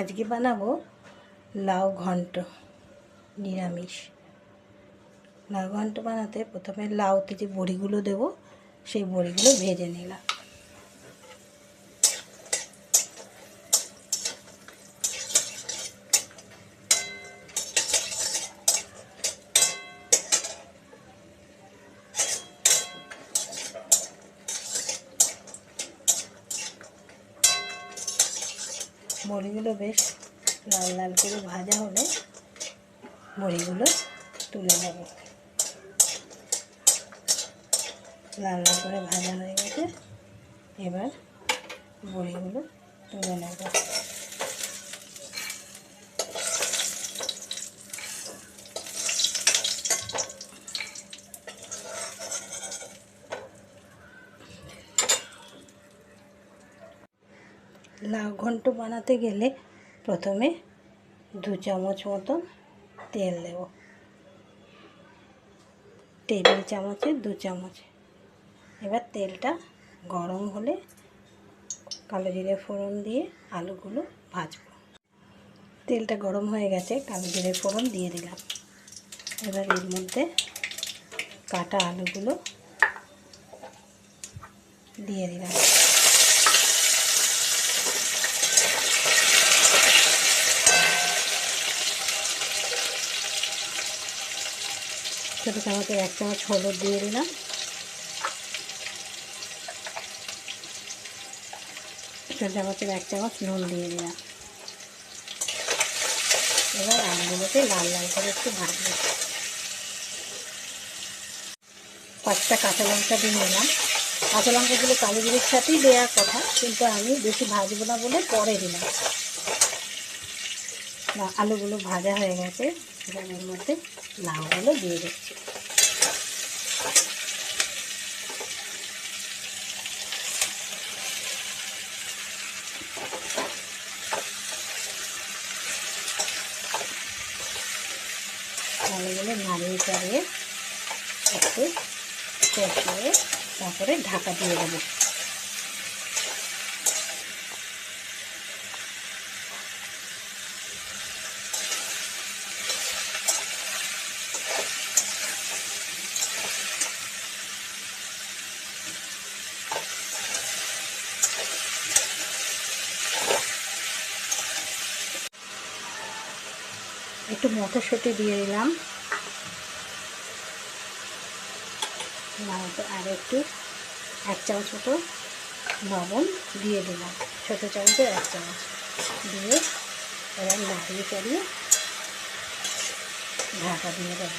আজকে বানাবো লাউ ঘন্ট, নিরামিষ। লাউ ঘন্ট বানাতে প্রথমে লাউতে যে বড়িগুলো দেবো, সেই বড়িগুলো ভেজে নিলাম। বড়িগুলো বেশ লাল লাল করে ভাজা হলে বড়িগুলো তুলে নেব। লাল লাল করে ভাজা হয়ে গেছে। এবার বড়িগুলো তুলে নেব। লাউ ঘন্ট বানাতে গেলে প্রথমে দু চামচ মতন তেল দেব। টেবিল চামচে দু চামচ। এবার তেলটা গরম হলে কালো জিরে ফোড়ন দিয়ে আলুগুলো ভাজবো। তেলটা গরম হয়ে গেছে, কালো জিরে ফোড়ন দিয়ে দিলাম। এবার এর মধ্যে কাটা আলুগুলো দিয়ে দিলাম। ছোটো চামচের এক চামচ হলুদ দিয়ে দিলাম। ছোটো চামচের এক চামচ নুন দিয়ে দিলাম। এবার আলুগুলোকে লাল লাল করে একটু ভাজবো। পাঁচটা কাঁচা লঙ্কা দিয়ে নিলাম। কাঁচা লঙ্কাগুলো কালো জিরের সাথেই দেওয়ার কথা, কিন্তু আমি বেশি ভাজবো না বলে পরে দিলাম। আলুগুলো ভাজা হয়ে গেছে, এবার এর মধ্যে লাউগুলো দিয়ে দিচ্ছি। আলুগুলো নাড়িয়ে চাড়িয়ে একটু তারপরে ঢাকা দিয়ে দেবো। একটু মটরশুঁটি দিয়ে দিলাম। আর একটু এক চামচ মতো লবণ দিয়ে দিলাম। ছোটো চামচে এক চামচ দিয়ে এবার নাড়িয়ে চাড়িয়ে ঢাকা দিয়ে দেবো।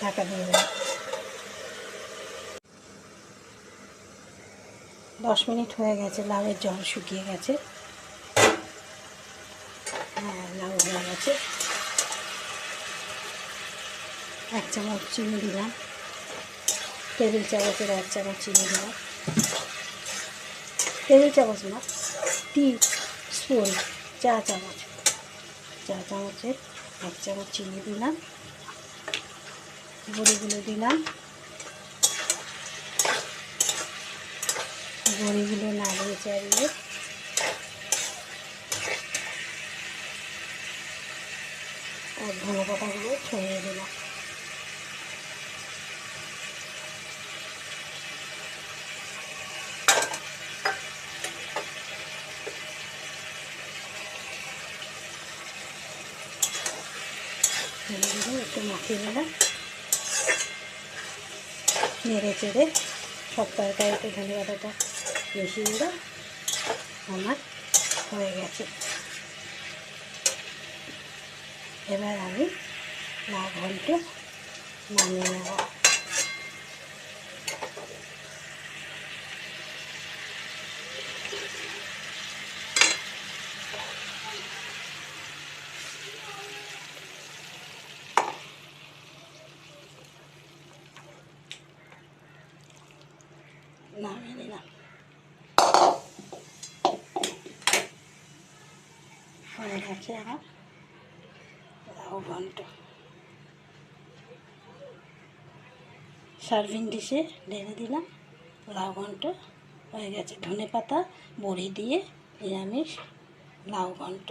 ঢাকা দিয়ে দেবো। দশ মিনিট হয়ে গেছে, লাউয়ের জল শুকিয়ে গেছে। লাউ হয়ে গেছে এক চামচ চিনি দিলাম। টেবিল চামচের এক চামচ চিনি দিলাম। টেবিল চামচ না টি স্পুন চা চামচ। চা চামচের এক চামচ চিনি দিলাম। বড়িগুলো দিলাম। বড়িগুলো নাড়িয়ে চাড়িয়ে ধনে পাতাগুলো ছড়িয়ে দিলাম। একটু মাখিয়ে নিলাম। নেড়ে চেড়ে সব তরকারিতে ধনে পাতাটা মিশিয়ে দিলাম। আমার হয়ে গেছে। এবার আমি না ঘন্ট নামিয়ে নেব। নামিয়ে নিলাম। হয়ে গেছে আমার ঘন্ট সার্ভিং ডিশে ঢেলে দিলাম লাউ ঘন্ট হয়ে গেছে ধনে পাতা বড়ি দিয়ে নিরামিষ লাউ ঘন্ট